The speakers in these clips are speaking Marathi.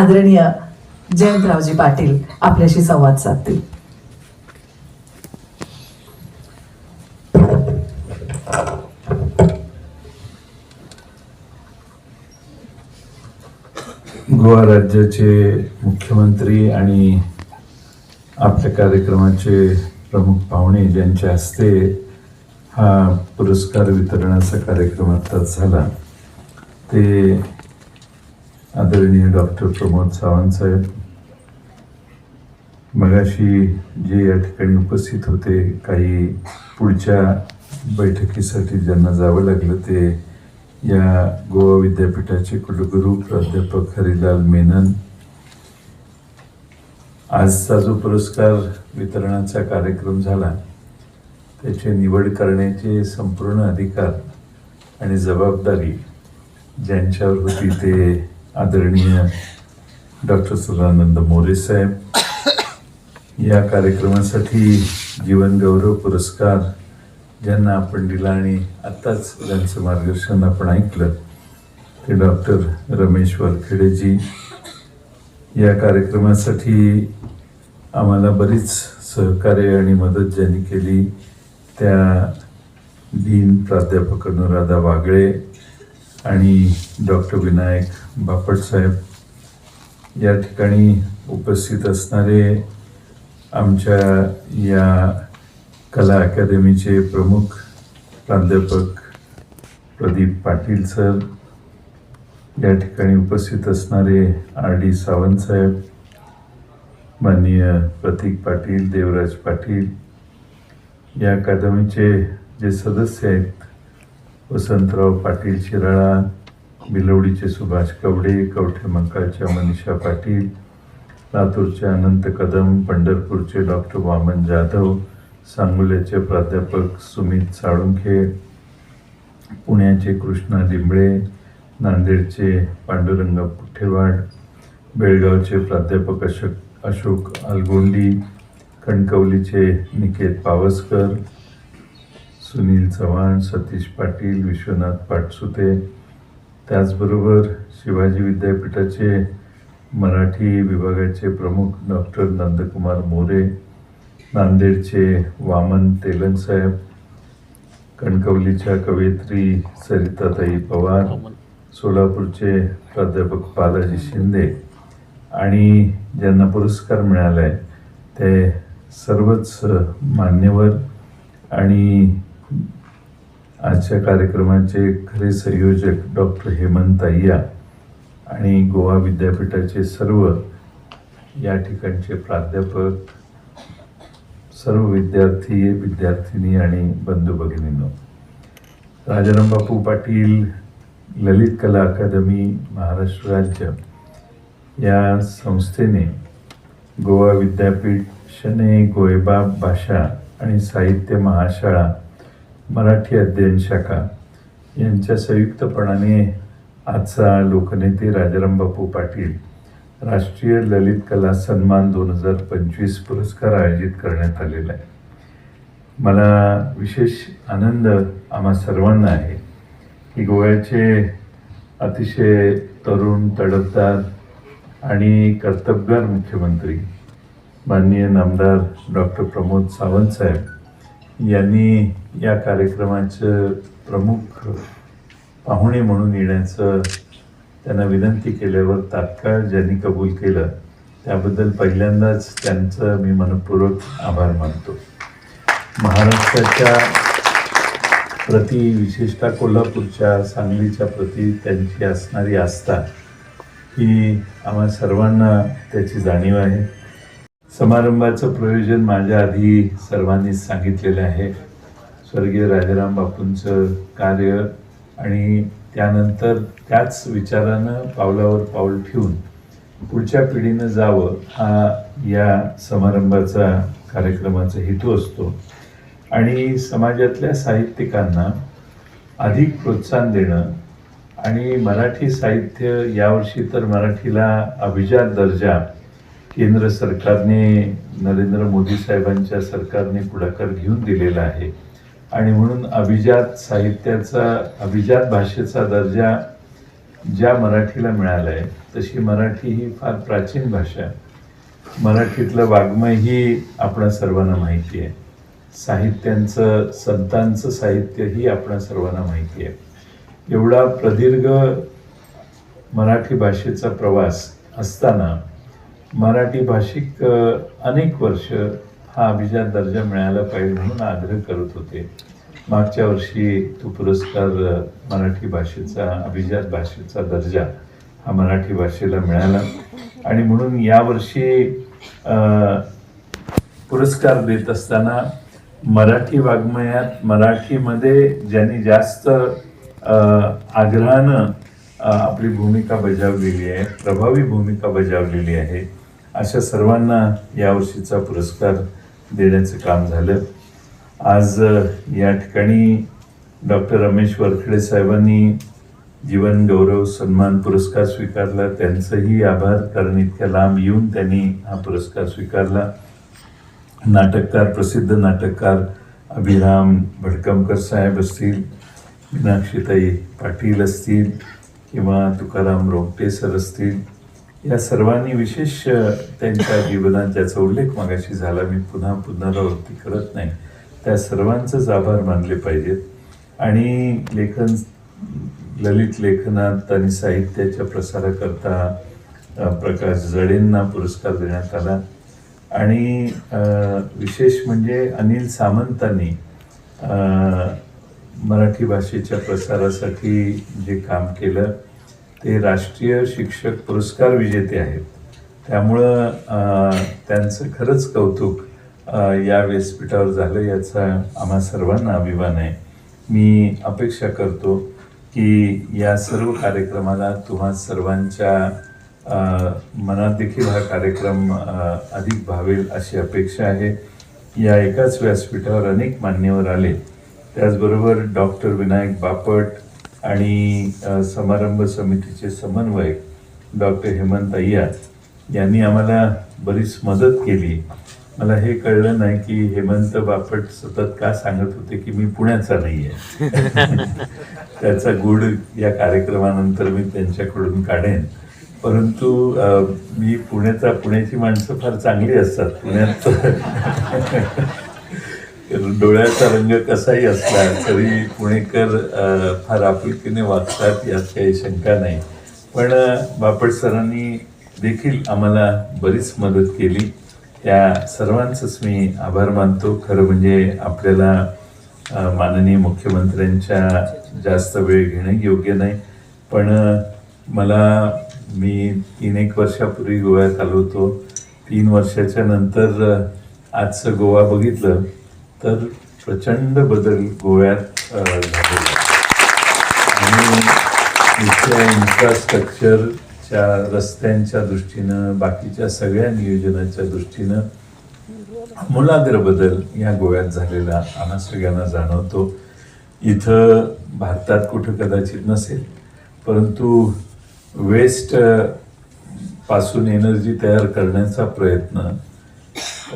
आदरणीय जयंतरावजी पाटील आपल्याशी संवाद साधतील. गोवा राज्याचे मुख्यमंत्री आणि आपल्या कार्यक्रमाचे प्रमुख पाहुणे ज्यांच्या हस्ते हा पुरस्कार वितरणाचा कार्यक्रम आत्ताच झाला ते आदरणीय डॉक्टर प्रमोद सावंत साहेब मगाशी जे या ठिकाणी उपस्थित होते काही पुढच्या बैठकीसाठी ज्यांना जावं लागलं ते या गोवा विद्यापीठाचे कुलगुरू प्राध्यापक हरिलाल मेनन आजचा जो पुरस्कार वितरणाचा कार्यक्रम झाला त्याची निवड करण्याचे संपूर्ण अधिकार आणि जबाबदारी ज्यांच्यावर होती ते आदरणीय डॉक्टर सदानंद मोरे साहेब या कार्यक्रमासाठी जीवनगौरव पुरस्कार ज्यांना आपण दिला आणि आत्ताच ज्यांचं मार्गदर्शन आपण ऐकलं ते डॉक्टर रमेश वरखेडेजी. या कार्यक्रमासाठी आम्हाला बरीच सहकार्य आणि मदत ज्यांनी केली त्या डीन प्राध्यापक अनुराधा वागळे आणि डॉक्टर विनायक बापट साहेब या ठिकाणी उपस्थित असणारे आमच्या या कला अकादमीचे प्रमुख प्राध्यापक प्रदीप पाटील सर या ठिकाणी उपस्थित असणारे आर डी सावंत साहेब माननीय प्रतीक पाटील देवराज पाटील या अकादमीचे जे सदस्य आहेत वसंतराव पाटील शिराळा बिलवडीचे सुभाष कवडे कवठे मंकाळच्या मनीषा पाटील लातूरचे अनंत कदम पंढरपूरचे डॉक्टर वामन जाधव सांगोल्याचे प्राध्यापक सुमित साळुंखे पुण्याचे कृष्णा लिंबळे नांदेडचे पांडुरंग पुठेवाड बेळगावचे प्राध्यापक अशोक अशोक अलगोंडी कणकवलीचे निकेत पावसकर सुनील चव्हाण सतीश पाटील विश्वनाथ पाटसुते त्याचबरोबर शिवाजी विद्यापीठाचे मराठी विभागाचे प्रमुख डॉक्टर नंदकुमार मोरे नांदेडचे वामन तेलंग साहेब कणकवलीच्या कवयित्री सरिताताई पवार सोलापूरचे प्राध्यापक बालाजी शिंदे आणि ज्यांना पुरस्कार मिळाला आहे ते सर्वच मान्यवर आणि आजच्या कार्यक्रमाचे खरे संयोजक डॉक्टर हेमंत अय्या आणि गोवा विद्यापीठाचे सर्व या ठिकाणचे प्राध्यापक सर्व विद्यार्थी विद्यार्थिनी आणि बंधू भगिनींनो. राजाराम बापू पाटील ललित कला अकादमी महाराष्ट्र राज्य या संस्थेने गोवा विद्यापीठ शने गोयबाब भाषा आणि साहित्य महाशाळा मराठी अध्ययन शाखा यांच्या संयुक्तपणाने आजचा लोकनेते राजाराम बापू पाटील राष्ट्रीय ललित कला सन्मान दोन हजार पंचवीस पुरस्कार आयोजित करण्यात आलेला आहे. मला विशेष आनंद आम्हा सर्वांना आहे की गोव्याचे अतिशय तरुण तडपदार आणि कर्तबगार मुख्यमंत्री माननीय नामदार डॉक्टर प्रमोद सावंत साहेब यांनी या कार्यक्रमाचं प्रमुख पाहुणे म्हणून येण्याचं त्यांना विनंती केल्यावर तात्काळ ज्यांनी कबूल केलं त्याबद्दल पहिल्यांदाच त्यांचं मी मनपूर्वक आभार मानतो. महाराष्ट्राच्या प्रति विशेषतः कोल्हापूरच्या सांगलीच्या प्रति त्यांची असणारी आस्था ही आम्हा सर्वांना त्याची जाणीव आहे. समारंभाचं प्रयोजन माझ्या आधी सर्वांनीच सांगितलेलं आहे. स्वर्गीय राजाराम बापूंचं कार्य आणि त्यानंतर त्याच विचारानं पावलावर पाऊल ठेवून पुढच्या पिढीनं जावं हा या समारंभाचा कार्यक्रमाचा हेतू असतो. आणि समाजातल्या साहित्यिकांना अधिक प्रोत्साहन देणं आणि मराठी साहित्य यावर्षी तर मराठीला अभिजात दर्जा केंद्र सरकारने नरेंद्र मोदी साहेबांच्या सरकारने पुढाकार घेऊन दिलेला आहे. आणि म्हणून अभिजात साहित्याचा अभिजात भाषेचा दर्जा ज्या मराठीला मिळाला आहे तशी मराठी ही फार प्राचीन भाषा. आहे मराठीतलं वाङ्मय ही आपणा सर्वांना माहिती आहे. साहित्यांचं संतांचं साहित्य ही आपणा सर्वांना माहिती आहे. एवढा प्रदीर्घ मराठी भाषेचा प्रवास असताना मराठी भाषिक अनेक वर्ष हा अभिजात दर्जा मिळायला पाहिजे म्हणून आग्रह करत होते. मागच्या वर्षी तो पुरस्कार मराठी भाषेचा अभिजात भाषेचा दर्जा हा मराठी भाषेला मिळाला. आणि म्हणून यावर्षी पुरस्कार देत असताना मराठी वाङ्मयात मराठीमध्ये ज्यांनी जास्त आग्रहानं आपली भूमिका बजावलेली आहे प्रभावी भूमिका बजावलेली आहे अशा सर्वांना यावर्षीचा पुरस्कार देण्याचं काम झालं. आज या ठिकाणी डॉक्टर रमेश वरखेडे साहेबांनी जीवन गौरव सन्मान पुरस्कार स्वीकारला. त्यांचंही आभार. कारण इतक्या लांब येऊन त्यांनी हा पुरस्कार स्वीकारला. नाटककार प्रसिद्ध नाटककार अभिराम भडकमकर साहेब असतील मीनाक्षीताई पाटील असतील किंवा तुकाराम रोमटे सर असतील या सर्वांनी विशेष त्यांच्या जीवनात ज्याचा उल्लेख मागाशी झाला. मी पुन्हा पुनरावृत्ती करत नाही. त्या सर्वांचंच आभार मानले पाहिजेत. आणि लेखन ललित लेखनात आणि साहित्याच्या प्रसाराकरता प्रकाश जडेंना पुरस्कार देण्यात आला. आणि विशेष म्हणजे अनिल सामंतांनी मराठी भाषेच्या प्रसारासाठी जे काम केलं ते राष्ट्रीय शिक्षक पुरस्कार विजेते आहेत. त्यामुळं त्यांचं खरंच कौतुक या व्यासपीठावर झालं याचा आम्हा सर्वांना अभिमान आहे. मी अपेक्षा करतो की या सर्व कार्यक्रमाला तुम्हा सर्वांच्या मनात देखील हा कार्यक्रम अधिक भावेल अशी अपेक्षा आहे. या एकाच व्यासपीठावर अनेक मान्यवर आले. त्याचबरोबर डॉक्टर विनायक बापट आणि समारंभ समितीचे समन्वयक डॉक्टर हेमंत अय्यर यांनी आम्हाला बरीच मदत केली. मला हे कळलं नाही की हेमंत बापट सतत का सांगत होते की मी पुण्याचा नाही आहे त्याचा गुड या कार्यक्रमानंतर मी त्यांच्याकडून काढेन. परंतु मी पुण्याचा पुण्याची माणसं फार चांगली असतात. पुण्यात डोळ्याचा रंग कसाही असला तरी पुणेकर फार आपुलकीने वाचतात यात काही शंका नाही. पण बापट सरांनी देखील आम्हाला बरीच मदत केली. त्या सर्वांचंच मी आभार मानतो. खरं म्हणजे आपल्याला माननीय मुख्यमंत्र्यांच्या जास्त वेळ घेणं योग्य नाही. पण मला मी तीन एक वर्षापूर्वी गोव्यात आलो होतो. तीन वर्षाच्या नंतर आजचं गोवा बघितलं. तर प्रचंड बदल गोव्यात झालेला आणि इथल्या इन्फ्रास्ट्रक्चरच्या रस्त्यांच्या दृष्टीनं बाकीच्या सगळ्या नियोजनाच्या दृष्टीनं मुलाग्र बदल या गोव्यात झालेला आम्हा सगळ्यांना जाणवतो. इथं भारतात कुठं कदाचित नसेल परंतु वेस्टपासून एनर्जी तयार करण्याचा प्रयत्न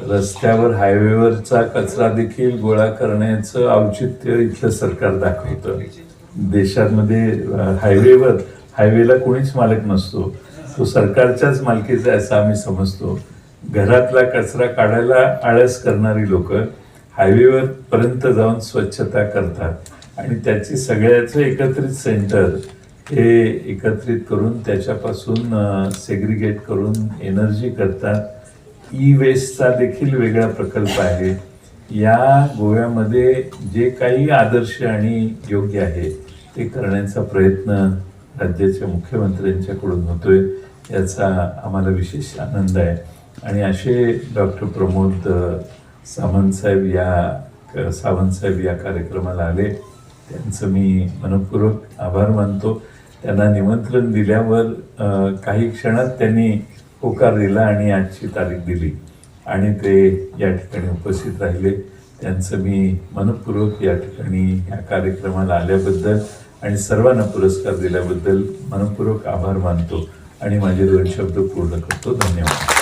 रस्त्यावर हायवेवरचा कचरा देखील गोळा करण्याचं औचित्य इथलं सरकार दाखवतं. देशांमध्ये हायवेवर हायवेला कोणीच मालक नसतो. तो सरकारच्याच मालकीचा आहे असं आम्ही समजतो. घरातला कचरा काढायला आळस करणारी लोक हायवेवर पर्यंत जाऊन स्वच्छता करतात. आणि त्याची सगळ्याचं एकत्रित सेंटर हे एकत्रित करून त्याच्यापासून सेग्रिगेट करून एनर्जी करतात. ई वेस्टचा देखील वेगळा प्रकल्प आहे. या गोव्यामध्ये जे काही आदर्श आणि योग्य आहे ते करण्याचा प्रयत्न राज्याच्या मुख्यमंत्र्यांच्याकडून होतोय याचा आम्हाला विशेष आनंद आहे. आणि असे डॉक्टर प्रमोद सावंतसाहेब या सावंतसाहेब या कार्यक्रमाला आले. त्यांचं मी मनपूर्वक आभार मानतो. त्यांना निमंत्रण दिल्यावर काही क्षणात त्यांनी होकार दिला आणि आजची तारीख दिली. आणि ते या ठिकाणी उपस्थित राहिले. त्यांचं मी मनपूर्वक या ठिकाणी या कार्यक्रमाला आल्याबद्दल आणि सर्वांना पुरस्कार दिल्याबद्दल मनपूर्वक आभार मानतो आणि माझे दोन शब्द पूर्ण करतो. धन्यवाद.